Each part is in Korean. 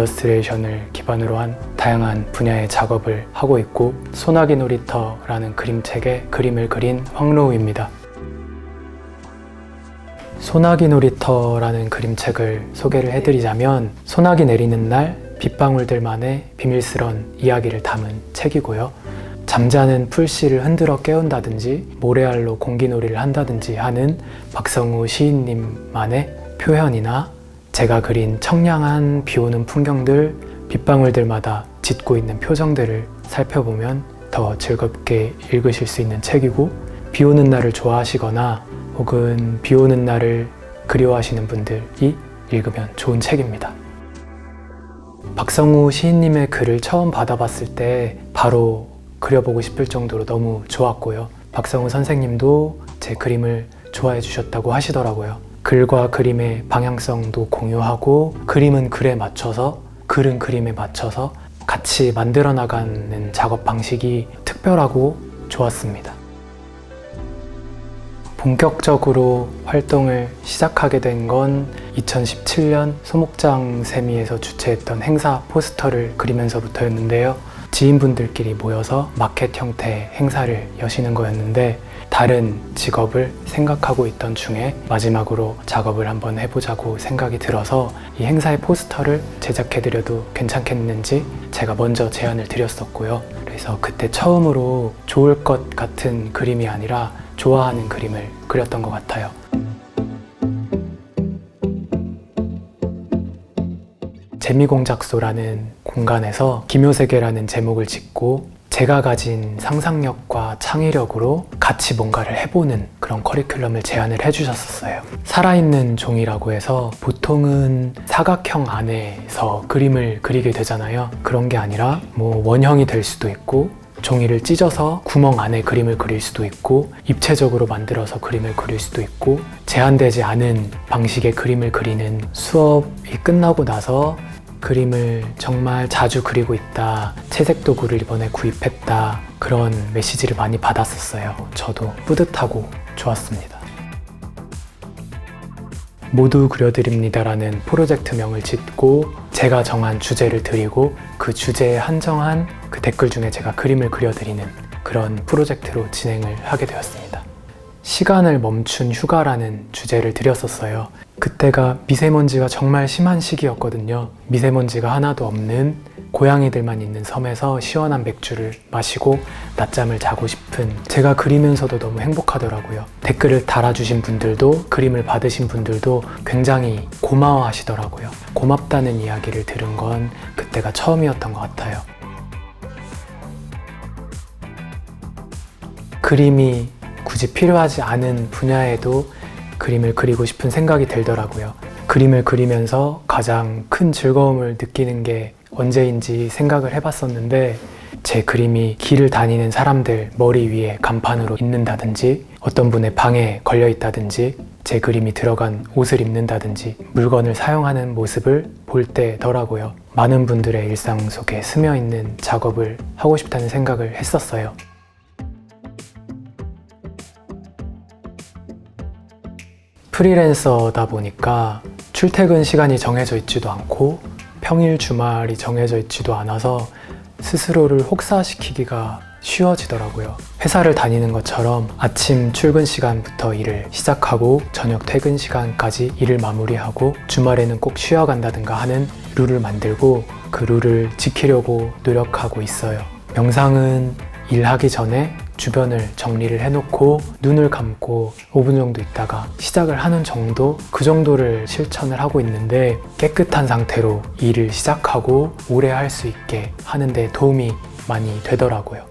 일러스트레이션을 기반으로 한 다양한 분야의 작업을 하고 있고 소나기 놀이터라는 그림책에 그림을 그린 황로우입니다. 소나기 놀이터라는 그림책을 소개를 해드리자면 소나기 내리는 날 빗방울들만의 비밀스런 이야기를 담은 책이고요. 잠자는 풀씨를 흔들어 깨운다든지 모래알로 공기놀이를 한다든지 하는 박성우 시인님만의 표현이나 제가 그린 청량한 비 오는 풍경들 빗방울들마다 짓고 있는 표정들을 살펴보면 더 즐겁게 읽으실 수 있는 책이고 비 오는 날을 좋아하시거나 혹은 비 오는 날을 그리워하시는 분들이 읽으면 좋은 책입니다. 박성우 시인님의 글을 처음 받아봤을 때 바로 그려보고 싶을 정도로 너무 좋았고요. 박성우 선생님도 제 그림을 좋아해 주셨다고 하시더라고요. 글과 그림의 방향성도 공유하고 그림은 글에 맞춰서 글은 그림에 맞춰서 같이 만들어 나가는 작업 방식이 특별하고 좋았습니다. 본격적으로 활동을 시작하게 된 건 2017년 소목장 세미에서 주최했던 행사 포스터를 그리면서부터였는데요. 지인분들끼리 모여서 마켓 형태의 행사를 여시는 거였는데 다른 직업을 생각하고 있던 중에 마지막으로 작업을 한번 해보자고 생각이 들어서 이 행사의 포스터를 제작해드려도 괜찮겠는지 제가 먼저 제안을 드렸었고요. 그래서 그때 처음으로 좋을 것 같은 그림이 아니라 좋아하는 그림을 그렸던 것 같아요. 재미공작소라는 공간에서 기묘세계라는 제목을 짓고 제가 가진 상상력과 창의력으로 같이 뭔가를 해보는 그런 커리큘럼을 제안을 해주셨었어요. 살아있는 종이라고 해서 보통은 사각형 안에서 그림을 그리게 되잖아요. 그런 게 아니라 뭐 원형이 될 수도 있고 종이를 찢어서 구멍 안에 그림을 그릴 수도 있고 입체적으로 만들어서 그림을 그릴 수도 있고 제한되지 않은 방식의 그림을 그리는 수업이 끝나고 나서 그림을 정말 자주 그리고 있다. 채색 도구를 이번에 구입했다. 그런 메시지를 많이 받았었어요. 저도 뿌듯하고 좋았습니다. 모두 그려드립니다라는 프로젝트명을 짓고 제가 정한 주제를 드리고 그 주제에 한정한 그 댓글 중에 제가 그림을 그려드리는 그런 프로젝트로 진행을 하게 되었습니다. 시간을 멈춘 휴가라는 주제를 드렸었어요. 그때가 미세먼지가 정말 심한 시기였거든요. 미세먼지가 하나도 없는 고양이들만 있는 섬에서 시원한 맥주를 마시고 낮잠을 자고 싶은 제가 그리면서도 너무 행복하더라고요. 댓글을 달아주신 분들도 그림을 받으신 분들도 굉장히 고마워 하시더라고요. 고맙다는 이야기를 들은 건 그때가 처음이었던 것 같아요. 그림이 굳이 필요하지 않은 분야에도 그림을 그리고 싶은 생각이 들더라고요. 그림을 그리면서 가장 큰 즐거움을 느끼는 게 언제인지 생각을 해봤었는데 제 그림이 길을 다니는 사람들 머리 위에 간판으로 있는다든지 어떤 분의 방에 걸려 있다든지 제 그림이 들어간 옷을 입는다든지 물건을 사용하는 모습을 볼 때더라고요. 많은 분들의 일상 속에 스며 있는 작업을 하고 싶다는 생각을 했었어요. 프리랜서다 보니까 출퇴근 시간이 정해져 있지도 않고 평일 주말이 정해져 있지도 않아서 스스로를 혹사시키기가 쉬워지더라고요. 회사를 다니는 것처럼 아침 출근 시간부터 일을 시작하고 저녁 퇴근 시간까지 일을 마무리하고 주말에는 꼭 쉬어간다든가 하는 룰을 만들고 그 룰을 지키려고 노력하고 있어요. 명상은 일하기 전에 주변을 정리를 해놓고 눈을 감고 5분 정도 있다가 시작을 하는 정도 그 정도를 실천을 하고 있는데 깨끗한 상태로 일을 시작하고 오래 할 수 있게 하는데 도움이 많이 되더라고요.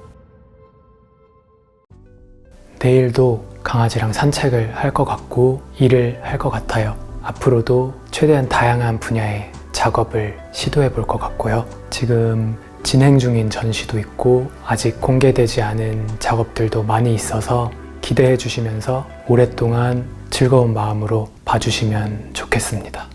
내일도 강아지랑 산책을 할 것 같고 일을 할 것 같아요. 앞으로도 최대한 다양한 분야의 작업을 시도해 볼 것 같고요. 지금 진행 중인 전시도 있고 아직 공개되지 않은 작업들도 많이 있어서 기대해 주시면서 오랫동안 즐거운 마음으로 봐주시면 좋겠습니다.